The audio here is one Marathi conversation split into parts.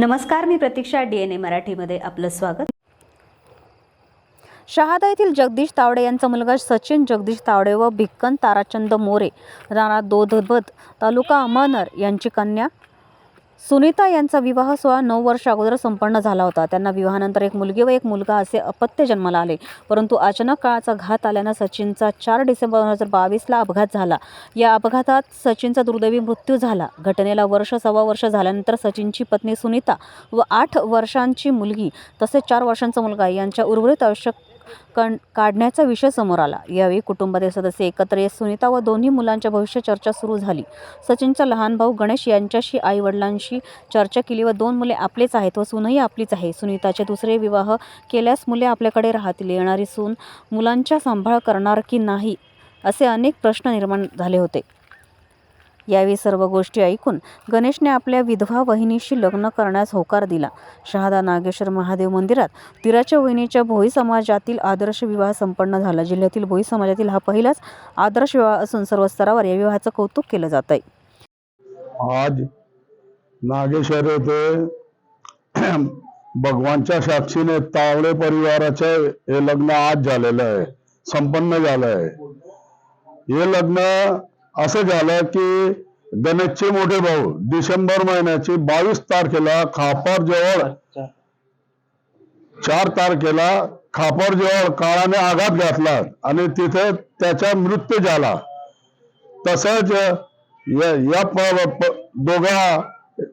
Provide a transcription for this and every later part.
नमस्कार मी प्रतीक्षा डी एन ए मराठीमध्ये आपलं स्वागत. शहादा येथील जगदीश तावडे यांचा मुलगा सचिन जगदीश तावडे व भिक्कन ताराचंद मोरे राणा दोधबद तालुका अमानर यांची कन्या सुनीता यांचा विवाह सोळा नऊ वर्ष अगोदर संपन्न झाला होता. त्यांना विवाहानंतर एक मुलगी व एक मुलगा असे अपत्य जन्माला आले. परंतु अचानक काळाचा घात आल्यानं सचिनचा चार डिसेंबर दोन हजार बावीसला अपघात झाला. या अपघातात सचिनचा दुर्दैवी मृत्यू झाला. घटनेला वर्ष सव्वा वर्ष झाल्यानंतर सचिनची पत्नी सुनीता व आठ वर्षांची मुलगी तसेच चार वर्षांचा मुलगा यांच्या उर्वरित आयुष्य कण काढण्याचा विषय समोर आला. यावेळी कुटुंबातील सदस्य एकत्र येत सुनीता व दोन्ही मुलांच्या भविष्य चर्चा सुरू झाली. सचिनचा लहान भाऊ गणेश यांच्याशी आई वडिलांशी चर्चा केली व दोन मुले आपलेच आहेत व सूनही आपलीच आहे. सुनीताचे दुसरे विवाह केल्यास मुले आपल्याकडे राहतील. येणारी सून मुलांचा सांभाळ करणार की नाही असे अनेक प्रश्न निर्माण झाले होते. यावेळी सर्व गोष्टी ऐकून गणेशने आपल्या विधवा वहिनीशी लग्न करण्यास होकार दिला. शहादा नागेश्वर महादेव मंदिरात तिराच्या वहिनीच्या भोई समाजातील आदर्श विवाह संपन्न झाला. जिल्ह्यातील भोई समाजातील हा पहिलाच आदर्श विवाह असून सर्व स्तरावर या विवाहाचं कौतुक केलं जात आहे आज नागेश्वर येथे भगवानच्या साक्षीने तावडे परिवाराचे हे लग्न आज झालेलं आहे. संपन्न झालं आहे. हे लग्न असं झालं की गणेशचे मोठे भाऊ डिसेंबर महिन्याची बावीस तारखेला खापर जवळ चार तारखेला खापर जवळ काळाने आघात घातला आणि तिथे त्याचा मृत्यू झाला. तसंच या या दोघा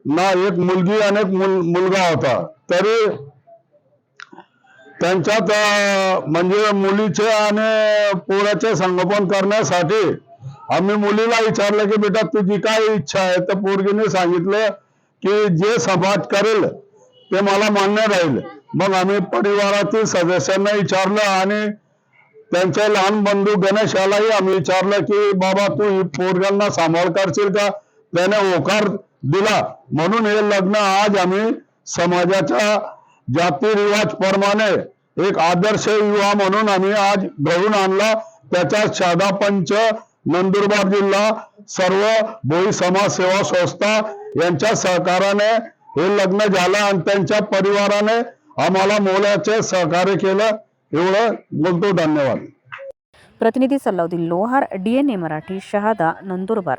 ना एक मुलगी आणि एक मुल- मुलगा होता. तरी त्यांच्यात म्हणजे मुलीचे आणि पोराचे संगोपन करण्यासाठी आम्ही मुलीला विचारलं की बेटा तुझी काय इच्छा आहे? तर पोरगीने सांगितलं की जे समाज करेल ते मला मान्य राहील. मग आम्ही परिवारातील सदस्यांना विचारलं आणि त्यांचे लहान बंधू गणेश यालाही आम्ही विचारलं की बाबा तू पोरग्यांना पोरगांना सांभाळ करशील का? त्याने होकार दिला. म्हणून हे लग्न आज आम्ही समाजाच्या जातीरिवाज प्रमाणे एक आदर्श युवा म्हणून आम्ही आज घडून आणला. त्याच्या शादापंच नंदुरबार जिल्हा सर्व भोई समाज सेवा संस्था यांच्या सहकाराने हे लग्न झालं आणि त्यांच्या परिवाराने आम्हाला मोलाचे सहकार्य केलं. एवढं बोलतो धन्यवाद. प्रतिनिधी Salauddin Lohar D N A Marathi Shahada Nandurbar.